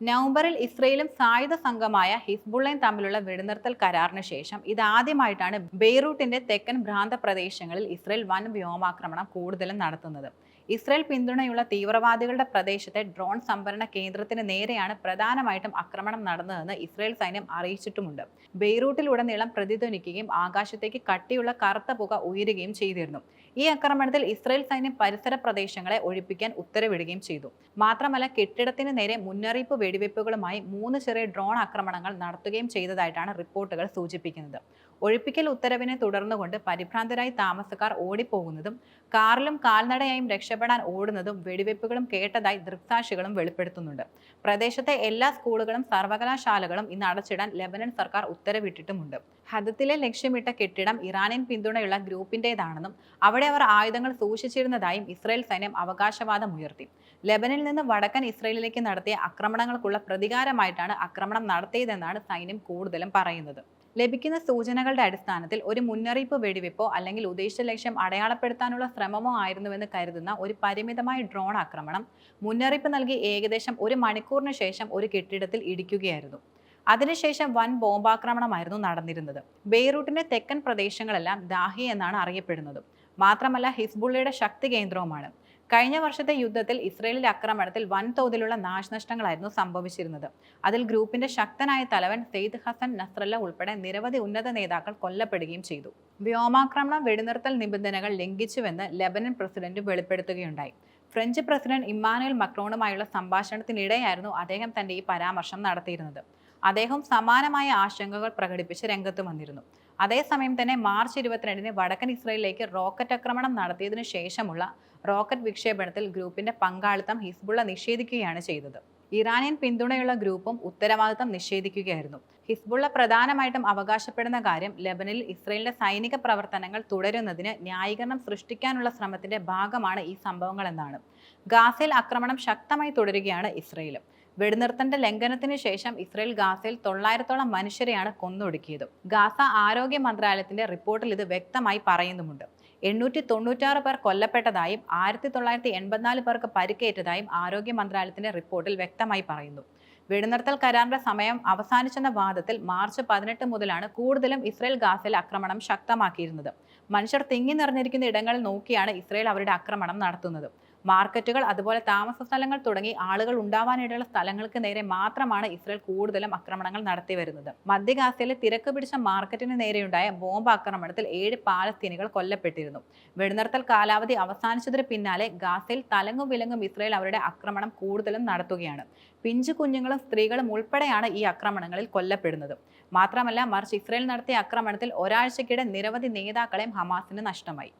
നവംബറിൽ ഇസ്രയേലും സായുധ സംഘമായ ഹിസ്ബുള്ളയും തമ്മിലുള്ള വെടിനിർത്തൽ കരാറിന് ശേഷം ഇതാദ്യമായിട്ടാണ് ബെയ്റൂട്ടിന്റെ തെക്കൻ ഭ്രാന്ത പ്രദേശങ്ങളിൽ ഇസ്രയേൽ വൻ വ്യോമാക്രമണം കൂടുതലും നടത്തുന്നത്. ഇസ്രയേൽ പിന്തുണയുള്ള തീവ്രവാദികളുടെ പ്രദേശത്തെ ഡ്രോൺ സംഭരണ കേന്ദ്രത്തിന് നേരെയാണ് പ്രധാനമായിട്ടും ആക്രമണം നടന്നതെന്ന് ഇസ്രയേൽ സൈന്യം അറിയിച്ചിട്ടുമുണ്ട്. ബെയ്റൂട്ടിലുടനീളം പ്രതിധ്വനിക്കുകയും ആകാശത്തേക്ക് കട്ടിയുള്ള കറുത്ത പുക ഉയരുകയും ചെയ്തിരുന്നു. ഈ ആക്രമണത്തിൽ ഇസ്രയേൽ സൈന്യം പരിസര പ്രദേശങ്ങളെ ഒഴിപ്പിക്കാൻ ഉത്തരവിടുകയും ചെയ്തു. മാത്രമല്ല കെട്ടിടത്തിന് നേരെ മുന്നറിയിപ്പ് വെടിവയ്പ്പുകളുമായി മൂന്ന് ചെറിയ ഡ്രോൺ ആക്രമണങ്ങൾ നടത്തുകയും ചെയ്തതായിട്ടാണ് റിപ്പോർട്ടുകൾ സൂചിപ്പിക്കുന്നത്. ഒഴിപ്പിക്കൽ ഉത്തരവിനെ തുടർന്നുകൊണ്ട് പരിഭ്രാന്തരായി താമസക്കാർ ഓടിപ്പോകുന്നതും കാറിലും കാൽനടയായും രക്ഷപ്പെടാൻ ഓടുന്നതും വെടിവയ്പ്പുകളും കേട്ടതായി ദൃക്സാക്ഷികളും വെളിപ്പെടുത്തുന്നുണ്ട്. പ്രദേശത്തെ എല്ലാ സ്കൂളുകളും സർവകലാശാലകളും ഇന്ന് അടച്ചിടാൻ ലെബനൻ സർക്കാർ ഉത്തരവിട്ടിട്ടുമുണ്ട്. ഹദത്തിലെ ലക്ഷ്യമിട്ട കെട്ടിടം ഇറാനിയൻ പിന്തുണയുള്ള ഗ്രൂപ്പിന്റേതാണെന്നും അവിടെ അവർ ആയുധങ്ങൾ സൂക്ഷിച്ചിരുന്നതായും ഇസ്രായേൽ സൈന്യം അവകാശവാദം ഉയർത്തി. ലെബനിൽ നിന്ന് വടക്കൻ ഇസ്രയേലിലേക്ക് നടത്തിയ ആക്രമണങ്ങൾക്കുള്ള പ്രതികാരമായിട്ടാണ് ആക്രമണം നടത്തിയതെന്നാണ് സൈന്യം കൂടുതലും പറയുന്നത്. ലഭിക്കുന്ന സൂചനകളുടെ അടിസ്ഥാനത്തിൽ ഒരു മുന്നറിയിപ്പ് വെടിവെപ്പോ അല്ലെങ്കിൽ ഉദ്ദേശിച്ച ലക്ഷ്യം അടയാളപ്പെടുത്താനുള്ള ശ്രമമോ ആയിരുന്നുവെന്ന് കരുതുന്ന ഒരു പരിമിതമായ ഡ്രോൺ ആക്രമണം മുന്നറിയിപ്പ് നൽകി ഏകദേശം ഒരു മണിക്കൂറിന് ശേഷം ഒരു കെട്ടിടത്തിൽ ഇടിക്കുകയായിരുന്നു. അതിനുശേഷം വൻ ബോംബാക്രമണമായിരുന്നു നടന്നിരുന്നത്. ബെയ്റൂട്ടിന്റെ തെക്കൻ പ്രദേശങ്ങളെല്ലാം ദാഹി എന്നാണ് അറിയപ്പെടുന്നത്. മാത്രമല്ല ഹിസ്ബുള്ളയുടെ ശക്തി കേന്ദ്രവുമാണ്. കഴിഞ്ഞ വർഷത്തെ യുദ്ധത്തിൽ ഇസ്രയേലിലെ ആക്രമണത്തിൽ വൻതോതിലുള്ള നാശനഷ്ടങ്ങളായിരുന്നു സംഭവിച്ചിരുന്നത്. അതിൽ ഗ്രൂപ്പിന്റെ ശക്തനായ തലവൻ സെയ്ദ് ഹസൻ നസ്രല്ല ഉൾപ്പെടെ നിരവധി ഉന്നത നേതാക്കൾ കൊല്ലപ്പെടുകയും ചെയ്തു. വ്യോമാക്രമണം വെടിനിർത്തൽ നിബന്ധനകൾ ലംഘിച്ചുവെന്ന് ലെബനൻ പ്രസിഡന്റ് വെളിപ്പെടുത്തുകയുണ്ടായി. ഫ്രഞ്ച് പ്രസിഡന്റ് ഇമ്മാനുവൽ മക്രോണുമായുള്ള സംഭാഷണത്തിനിടെയായിരുന്നു അദ്ദേഹം തന്റെ ഈ പരാമർശം നടത്തിയിരുന്നത്. അദ്ദേഹം സമാനമായ ആശങ്കകൾ പ്രകടിപ്പിച്ച് രംഗത്ത് വന്നിരുന്നു. അതേസമയം തന്നെ മാർച്ച് ഇരുപത്തിരണ്ടിന് വടക്കൻ ഇസ്രയേലിലേക്ക് റോക്കറ്റ് ആക്രമണം നടത്തിയതിനു ശേഷമുള്ള റോക്കറ്റ് വിക്ഷേപണത്തിൽ ഗ്രൂപ്പിന്റെ പങ്കാളിത്തം ഹിസ്ബുള്ള നിഷേധിക്കുകയാണ് ചെയ്തത്. ഇറാനിയൻ പിന്തുണയുള്ള ഗ്രൂപ്പും ഉത്തരവാദിത്തം നിഷേധിക്കുകയായിരുന്നു. ഹിസ്ബുള്ള പ്രധാനമായിട്ടും അവകാശപ്പെടുന്ന കാര്യം ലബനിൽ ഇസ്രയേലിന്റെ സൈനിക പ്രവർത്തനങ്ങൾ തുടരുന്നതിന് ന്യായീകരണം സൃഷ്ടിക്കാനുള്ള ശ്രമത്തിന്റെ ഭാഗമാണ് ഈ സംഭവങ്ങൾ എന്നാണ് ഗാസയിൽ ആക്രമണം ശക്തമായി തുടരുകയാണ് ഇസ്രയേൽ വെടിനിർത്തന്റെ ലംഘനത്തിന് ശേഷം ഇസ്രയേൽ ഗാസയിൽ തൊള്ളായിരത്തോളം മനുഷ്യരെയാണ് കൊന്നൊടുക്കിയത്. ഗാസ ആരോഗ്യ മന്ത്രാലയത്തിന്റെ റിപ്പോർട്ടിൽ ഇത് വ്യക്തമായി പറയുന്നുമുണ്ട്. എണ്ണൂറ്റി തൊണ്ണൂറ്റാറ് പേർ കൊല്ലപ്പെട്ടതായും ആയിരത്തി തൊള്ളായിരത്തി എൺപത്തിനാല് പേർക്ക് പരിക്കേറ്റതായും ആരോഗ്യ മന്ത്രാലയത്തിന്റെ റിപ്പോർട്ടിൽ വ്യക്തമായി പറയുന്നു. വെടിനിർത്തൽ കരാറിന്റെ സമയം അവസാനിച്ചെന്ന വാദത്തിൽ മാർച്ച് പതിനെട്ട് മുതലാണ് കൂടുതലും ഇസ്രയേൽ ഗാസയിൽ ആക്രമണം ശക്തമാക്കിയിരുന്നത്. മനുഷ്യർ തിങ്ങി നിറഞ്ഞിരിക്കുന്ന ഇടങ്ങളിൽ നോക്കിയാണ് ഇസ്രയേൽ അവരുടെ ആക്രമണം നടത്തുന്നത്. മാർക്കറ്റുകൾ അതുപോലെ താമസ സ്ഥലങ്ങൾ തുടങ്ങി ആളുകൾ ഉണ്ടാവാനിടയുള്ള സ്ഥലങ്ങൾക്ക് നേരെ മാത്രമാണ് ഇസ്രയേൽ കൂടുതലും ആക്രമണങ്ങൾ നടത്തി വരുന്നത്. മധ്യഗാസയിലെ തിരക്ക് പിടിച്ച മാർക്കറ്റിന് നേരെയുണ്ടായ ബോംബ് ആക്രമണത്തിൽ ഏഴ് പാലസ്തീനികൾ കൊല്ലപ്പെട്ടിരുന്നു. വെടിനിർത്തൽ കാലാവധി അവസാനിച്ചതിന് പിന്നാലെ ഗാസയിൽ തലങ്ങും വിലങ്ങും ഇസ്രയേൽ അവരുടെ ആക്രമണം കൂടുതലും നടത്തുകയാണ്. പിഞ്ചു കുഞ്ഞുങ്ങളും സ്ത്രീകളും ഉൾപ്പെടെയാണ് ഈ ആക്രമണങ്ങളിൽ കൊല്ലപ്പെടുന്നത്. മാത്രമല്ല മറിച്ച് ഇസ്രയേൽ നടത്തിയ ആക്രമണത്തിൽ ഒരാഴ്ചക്കിടെ നിരവധി നേതാക്കളെയും ഹമാസിന് നഷ്ടമായി.